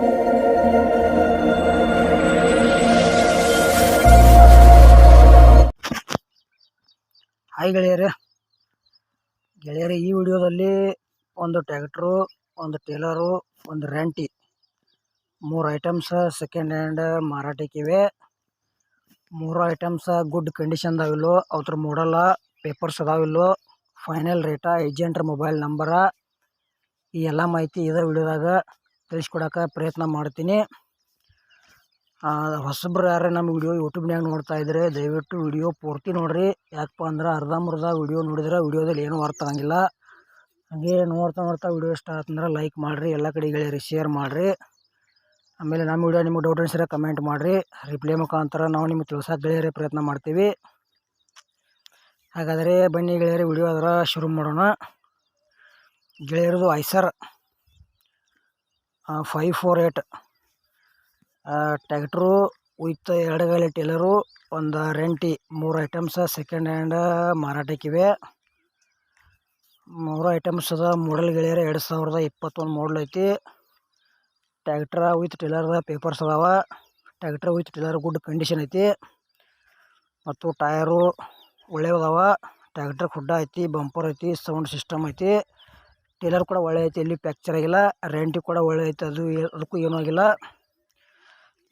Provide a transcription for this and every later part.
Hi ಗೆಳೆಯರೇ. ಗೆಳೆಯರೇ, ಈ ವಿಡಿಯೋದಲ್ಲಿ ಒಂದು ಟ್ಯಾಕ್ಟ್ರು ಒಂದು ಟೇಲರು ಒಂದು ರೆಂಟಿ. ಮೂರು ಐಟಮ್ಸ್ ಸೆಕೆಂಡ್ ಹ್ಯಾಂಡ್ ಮಾರಾಟಕ್ಕಿವೆ ಮೂರು ಐಟಮ್ಸ್ ಗುಡ್ ಕಂಡೀಷನ್ದಾವಿಲ್ಲೋ ಅವ್ರ ಮೂಡಲ್ಲ ಪೇಪರ್ಸ್ ಅದಾವಿಲ್ಲೋ ಫೈನಲ್ ರೇಟ ಏಜೆಂಟ್ರ ಮೊಬೈಲ್ ನಂಬರ ಈ ಎಲ್ಲ ಮಾಹಿತಿ ಇದೇ ವಿಡಿಯೋದಾಗ ತಿಳಿಸ್ಕೊಡೋಕೆ ಪ್ರಯತ್ನ ಮಾಡ್ತೀನಿ. ಹೊಸಬ್ರು ಯಾರೇ ನಮ್ಮ ವಿಡಿಯೋ ಯೂಟ್ಯೂಬ್ನಾಗ ನೋಡ್ತಾ ಇದ್ರೆ ದಯವಿಟ್ಟು ವಿಡಿಯೋ ಪೂರ್ತಿ ನೋಡಿರಿ. ಯಾಕಪ್ಪ ಅಂದ್ರೆ ಅರ್ಧಂಬರ್ಧ ವಿಡಿಯೋ ನೋಡಿದ್ರೆ ವಿಡಿಯೋದಲ್ಲಿ ಏನೂ ಅರ್ಥ ಆಗಂಗಿಲ್ಲ. ಹಾಗೆ ನೋಡ್ತಾ ನೋಡ್ತಾ ವಿಡಿಯೋ ಇಷ್ಟ ಆತಂದ್ರೆ ಲೈಕ್ ಮಾಡಿರಿ, ಎಲ್ಲ ಕಡೆ ಗೆಳೆಯರಿ ಶೇರ್ ಮಾಡಿರಿ. ಆಮೇಲೆ ನಮ್ಮ ವಿಡಿಯೋ ನಿಮಗೆ ಡೌಟ್ ಅನಿಸಿದ್ರೆ ಕಮೆಂಟ್ ಮಾಡಿರಿ. ರಿಪ್ಲೈ ಮುಖಾಂತರ ನಾವು ನಿಮಗೆ ತಿಳ್ಸೋಕೆ ಗೆಳೆಯರೇ ಪ್ರಯತ್ನ ಮಾಡ್ತೀವಿ. ಹಾಗಾದರೆ ಬನ್ನಿ ಗೆಳೆಯರಿ, ವಿಡಿಯೋ ಅದರ ಶುರು ಮಾಡೋಣ. ಗೆಳೆಯರದು Eicher. Five four eight tractor with Gali trailer ಒಂದು ರೆಂಟಿ ಮೂರು ಐಟಮ್ಸ್ ಸೆಕೆಂಡ್ ಹ್ಯಾಂಡ್ ಮಾರಾಟಕ್ಕಿವೆ ಮೂರು ಐಟಮ್ಸ್ ಅದ ಮಾಡಲ್ ಗೆಳೆಯರ ಎರಡು ಸಾವಿರದ ಇಪ್ಪತ್ತೊಂದು ಮಾಡಲ್ ಐತಿ. ಟ್ಯಾಕ್ಟ್ರ ವಿತ್ ಟೇಲರ್ದ ಪೇಪರ್ಸ್ ಅದಾವ. Tractor with trailer good condition ಐತಿ. ಮತ್ತು ಟಯರು ಒಳ್ಳೆಯದಾವ ಟ್ಯಾಕ್ಟ್ರ್ ಗುಡ್ಡ ಐತಿ ಬಂಪರ್ ಐತಿ ಸೌಂಡ್ ಸಿಸ್ಟಮ್ ಐತಿ. ಟೇಲರ್ ಕೂಡ ಒಳ್ಳೆ ಐತೆ ಎಲ್ಲಿ ಪ್ಯಾಕ್ಚರ್ ಆಗಿಲ್ಲ, ರೆಂಟಿ ಕೂಡ ಒಳ್ಳೆ ಐತೆ, ಅದು ಅದಕ್ಕೂ ಏನೂ ಆಗಿಲ್ಲ.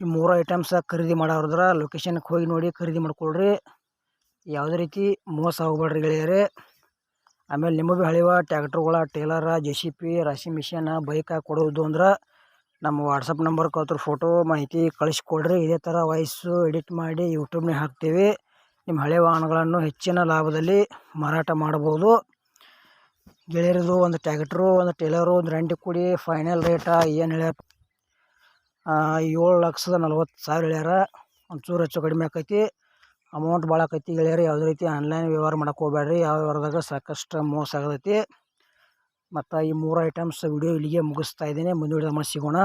ಈ ಮೂರು ಐಟಮ್ಸ ಖರೀದಿ ಮಾಡೋರದ್ರೆ ಲೊಕೇಶನ್ಗೆ ಹೋಗಿ ನೋಡಿ ಖರೀದಿ ಮಾಡ್ಕೊಳ್ರಿ ಯಾವುದೇ ರೀತಿ ಮೋಸ ಹೋಗ್ಬೇಡ್ರಿ ಗೆಳೆಯರೇ. ಆಮೇಲೆ ನಿಮಗೆ ಹಳಿವ ಟ್ಯಾಕ್ಟ್ರುಗಳ, ಟೇಲರ ಜೆ ಸಿ ಪಿ ರಾಶಿ ಮಿಷನ್ ಬೈಕ್ ಕೊಡೋದು ಅಂದ್ರೆ ನಮ್ಮ ವಾಟ್ಸಪ್ ನಂಬರ್ ಕತ್ರ ಫೋಟೋ ಮಾಹಿತಿ ಕಳಿಸ್ಕೊಡ್ರಿ. ಇದೇ ಥರ ವಾಯ್ಸು ಎಡಿಟ್ ಮಾಡಿ ಯೂಟ್ಯೂಬ್ನಾಗ ಹಾಕ್ತೀವಿ. ನಿಮ್ಮ ಹಳೆ ವಾಹನಗಳನ್ನು ಹೆಚ್ಚಿನ ಲಾಭದಲ್ಲಿ ಮಾರಾಟ ಮಾಡ್ಬೋದು. ಗೆಳೆಯರದು, ಒಂದು ಟ್ಯಾಕ್ಟ್ರು, ಒಂದು ಟೇಲರು, ಒಂದು ರೆಂಟ್ ಕೂಡಿ ಫೈನಲ್ ರೇಟ ಏನು ಹೇಳ್ಯಾರ? ಏಳು ಲಕ್ಷದ ನಲ್ವತ್ತು ಸಾವಿರ ಹೇಳ್ಯಾರ. ಒಂಚೂರು ಹೆಚ್ಚು ಕಡಿಮೆ ಆಕೈತಿ. ಅಮೌಂಟ್ ಭಾಳ ಆಕೈತಿ ಗೆಳೆಯರು. ಯಾವುದೇ ರೀತಿ ಆನ್ಲೈನ್ ವ್ಯವಹಾರ ಮಾಡಕ್ಕೆ ಹೋಗ್ಬೇಡ್ರಿ ಯಾವ ವ್ಯವಹಾರದಾಗ ಸಾಕಷ್ಟು ಮೋಸ ಆಗತೈತಿ. ಮತ್ತು ಈ ಮೂರು ಐಟಮ್ಸ್ ವಿಡಿಯೋ ಇಲ್ಲಿಗೆ ಮುಗಿಸ್ತಾ ಇದ್ದೀನಿ. ಮುಂದಿನ ವಿಡಿಯೋ ಸಿಗೋಣ.